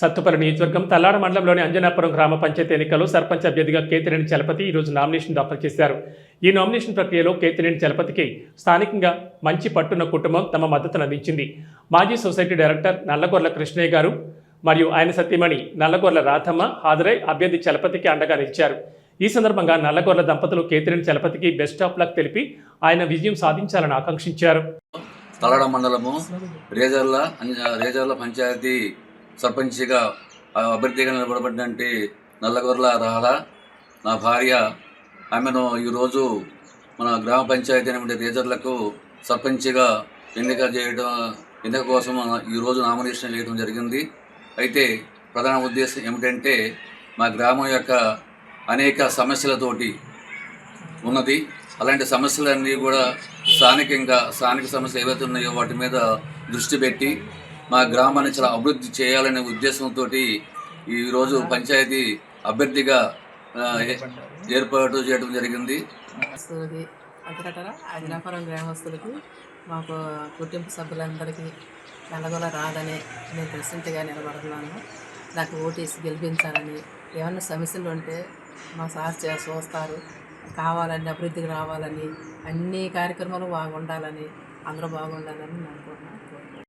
సత్తుపల్లి నియోజకవర్గం తల్లాడ మండలంలోని అంజనాపురం గ్రామ పంచాయతీ ఎన్నికల్లో సర్పంచ్ అభ్యర్థిగా కేతినేని చలపతి ఈరోజు నామినేషన్ దాఖలు చేశారు. ఈ నామినేషన్ ప్రక్రియలో కేతినేని చలపతికి స్థానికంగా మంచి పట్టున్న కుటుంబం తమ మద్దతును అందించింది. మాజీ సొసైటీ డైరెక్టర్ నల్లగొర్ల కృష్ణయ్య గారు మరియు ఆయన సతీమణి నల్లగొర్ల రాధమ్మ హాజరై అభ్యర్థి చలపతికి అండగా నిలిచారు. ఈ సందర్భంగా నల్లగొర్ల దంపతులు కేతినేని చలపతికి బెస్ట్ ఆఫ్ లక్ తెలిపి ఆయన విజయం సాధించాలని ఆకాంక్షించారు. తలడ మండలము రేజర్ల రేజర్ల పంచాయతీ సర్పంచిగా అభ్యర్థిగా నిలబడబడినటువంటి నల్లగొర్ల రాధ నా భార్య ఆమెను ఈరోజు మన గ్రామ పంచాయతీ అయినటువంటి రేజర్లకు సర్పంచిగా ఎన్నిక చేయడం ఎన్నిక కోసం ఈరోజు నామినేషన్ చేయడం జరిగింది. అయితే ప్రధాన ఉద్దేశం ఏమిటంటే మా గ్రామం యొక్క అనేక సమస్యలతోటి ఉన్నది. అలాంటి సమస్యలన్నీ కూడా స్థానికంగా స్థానిక సమస్యలు ఏవైతే ఉన్నాయో వాటి మీద దృష్టి పెట్టి మా గ్రామాన్ని చాలా అభివృద్ధి చేయాలనే ఉద్దేశంతో ఈరోజు పంచాయతీ అభ్యర్థిగా ఏర్పాటు చేయడం జరిగింది. అంతకట్టరా అజనాపురం గ్రామస్తులకి మాకు కుటుంబ సభ్యులందరికీ నల్లగొల రాదని నేను ప్రెసిడెంట్గా నిలబడుతున్నాను. నాకు ఓటేసి గెలిపించాలని ఏమన్నా సమస్యలు ఉంటే మా సార్ చూస్తారు. కావాలని అభివృద్ధికి రావాలని అన్ని కార్యక్రమాలు బాగుండాలని అందరూ బాగుండాలని నేను అనుకుంటున్నాను.